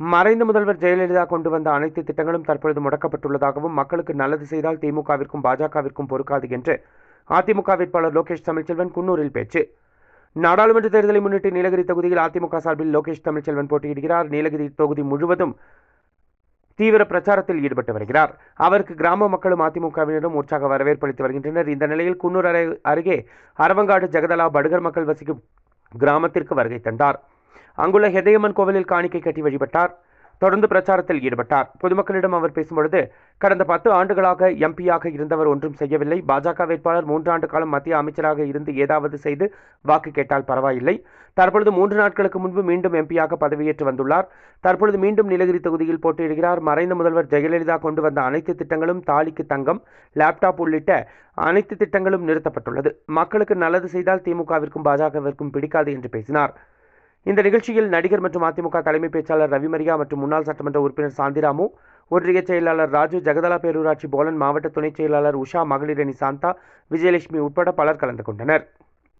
மறைந்த முதல்வர் ஜெயலலிதா கொண்டு வந்த அனைத்து திட்டங்களும் தற்பொழுது முடக்கப்பட்டுள்ளதாகவும் மக்களுக்கு நல்லது செய்தால் திமுகவிற்கும் பாஜகவிற்கும் பொறுக்காது என்று அதிமுக வேட்பாளர் லோகேஷ் தமிழ்ச்செல்வன் குன்னூரில் பேச்சு. நாடாளுமன்ற தேர்தலை முன்னிட்டு நீலகிரி தொகுதியில் அதிமுக சார்பில் லோகேஷ் தமிழ்ச்செல்வன் போட்டியிடுகிறார். நீலகிரி தொகுதி முழுவதும் தீவிர பிரச்சாரத்தில் ஈடுபட்டு வருகிறார். அவருக்கு கிராம மக்களும் அதிமுகவினரும் உற்சாக வரவேற்பு அளித்து வருகின்றனர். இந்த நிலையில் குன்னூர் அருகே அரவங்காடு ஜெகதலா படுகர் மக்கள் வசிக்கும் கிராமத்திற்கு வருகை தந்தார். அங்குள்ள ஹெதயமன் கோவிலில் காணிக்கை கட்டி வழிபட்டார். தொடர்ந்து பிரச்சாரத்தில் ஈடுபட்டார். பொதுமக்களிடம் அவர் பேசும்பொழுது கடந்த பத்து ஆண்டுகளாக எம்பியாக இருந்தவர் ஒன்றும் செய்யவில்லை. பாஜக வேட்பாளர் மூன்றாண்டு காலம் மத்திய அமைச்சராக இருந்து ஏதாவது செய்து வாக்கு கேட்டால் பரவாயில்லை. தற்பொழுது மூன்று நாட்களுக்கு முன்பு மீண்டும் எம்பியாக பதவியேற்று வந்துள்ளார். தற்பொழுது மீண்டும் நீலகிரி தொகுதியில் போட்டியிடுகிறார். மறைந்த முதல்வர் ஜெயலலிதா கொண்டு வந்த அனைத்து திட்டங்களும் தாலிக்கு தங்கம் லேப்டாப் உள்ளிட்ட அனைத்து திட்டங்களும் நிறுத்தப்பட்டுள்ளது. மக்களுக்கு நல்லது செய்தால் திமுகவிற்கும் பாஜகவிற்கும் பிடிக்காது என்று பேசினார். இந்த நிகழ்ச்சியில் நடிகர் மற்றும் அதிமுக தலைமை பேச்சாளர் ரவிமரியா மற்றும் முன்னாள் சட்டமன்ற உறுப்பினர் சாந்திராமு ஒன்றிய செயலாளர் ராஜு ஜெகதலா பேரூராட்சி போலன் மாவட்ட துணைச் செயலாளர் உஷா மகளிரணி சாந்தா விஜயலட்சுமி உட்பட பலர் கலந்து கொண்டனர்.